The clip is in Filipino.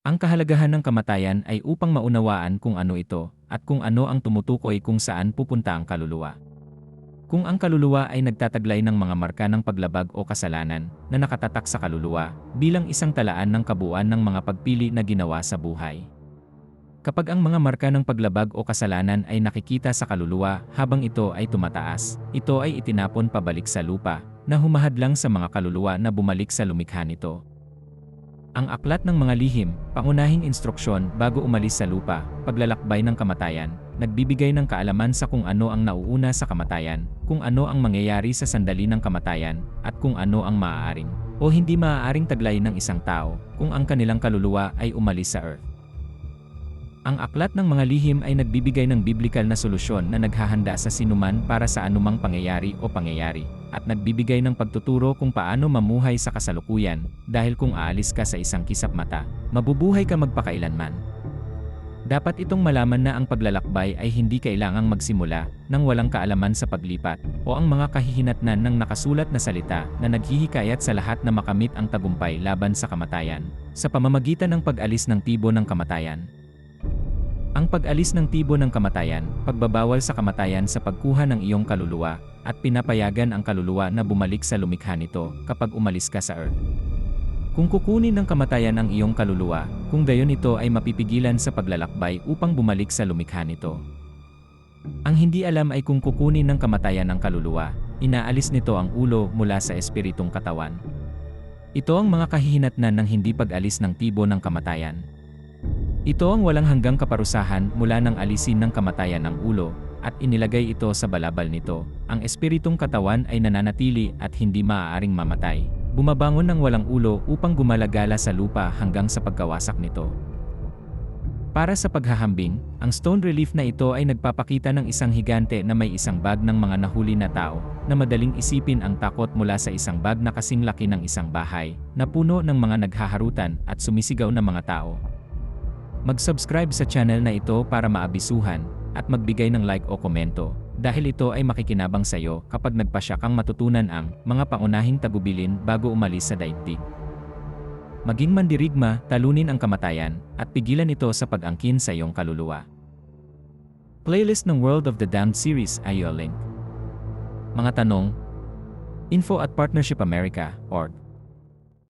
Ang kahalagahan ng kamatayan ay upang maunawaan kung ano ito at kung ano ang tumutukoy kung saan pupunta ang kaluluwa. Kung ang kaluluwa ay nagtataglay ng mga marka ng paglabag o kasalanan na nakatatak sa kaluluwa bilang isang talaan ng kabuuan ng mga pagpili na ginawa sa buhay. Kapag ang mga marka ng paglabag o kasalanan ay nakikita sa kaluluwa habang ito ay tumataas, ito ay itinapon pabalik sa lupa na humahadlang sa mga kaluluwa na bumalik sa lumikha nito. Ang aklat ng mga lihim, pangunahing instruksyon bago umalis sa lupa, paglalakbay ng kamatayan, nagbibigay ng kaalaman sa kung ano ang nauuna sa kamatayan, kung ano ang mangyayari sa sandali ng kamatayan, at kung ano ang maaaring o hindi maaaring taglay ng isang tao kung ang kanilang kaluluwa ay umalis sa earth. Ang aklat ng mga lihim ay nagbibigay ng biblikal na solusyon na naghahanda sa sinuman para sa anumang pangyayari o pangyayari, at nagbibigay ng pagtuturo kung paano mamuhay sa kasalukuyan, dahil kung aalis ka sa isang kisap mata, mabubuhay ka magpakailanman. Dapat itong malaman na ang paglalakbay ay hindi kailangang magsimula nang walang kaalaman sa paglipat o ang mga kahihinatnan ng nakasulat na salita na naghihikayat sa lahat na makamit ang tagumpay laban sa kamatayan sa pamamagitan ng pag-alis ng tibo ng kamatayan. Ang pag-alis ng tibo ng kamatayan, pagbabawal sa kamatayan sa pagkuha ng iyong kaluluwa, at pinapayagan ang kaluluwa na bumalik sa lumikha nito kapag umalis ka sa earth. Kung kukunin ng kamatayan ang iyong kaluluwa, kung gayon ito ay mapipigilan sa paglalakbay upang bumalik sa lumikha nito. Ang hindi alam ay kung kukunin ng kamatayan ang kaluluwa, inaalis nito ang ulo mula sa espiritong katawan. Ito ang mga kahihinatnan ng hindi pag-alis ng tibo ng kamatayan. Ito ang walang hanggang kaparusahan mula ng alisin ng kamatayan ng ulo, at inilagay ito sa balabal nito. Ang espiritong katawan ay nananatili at hindi maaaring mamatay. Bumabangon ng walang ulo upang gumalagala sa lupa hanggang sa pagkawasak nito. Para sa paghahambing, ang stone relief na ito ay nagpapakita ng isang higante na may isang bag ng mga nahuli na tao, na madaling isipin ang takot mula sa isang bag na kasing laki ng isang bahay, na puno ng mga naghaharutan at sumisigaw na mga tao. Mag-subscribe sa channel na ito para maabisuhan at magbigay ng like o komento dahil ito ay makikinabang sa iyo kapag nagpasya kang matutunan ang mga paunahing tagubilin bago umalis sa daigdig. Maging mandirigma, talunin ang kamatayan, at pigilan ito sa pag-angkin sa iyong kaluluwa. Playlist ng World of the Damned series ay link. Mga tanong, info at Partnership America, org.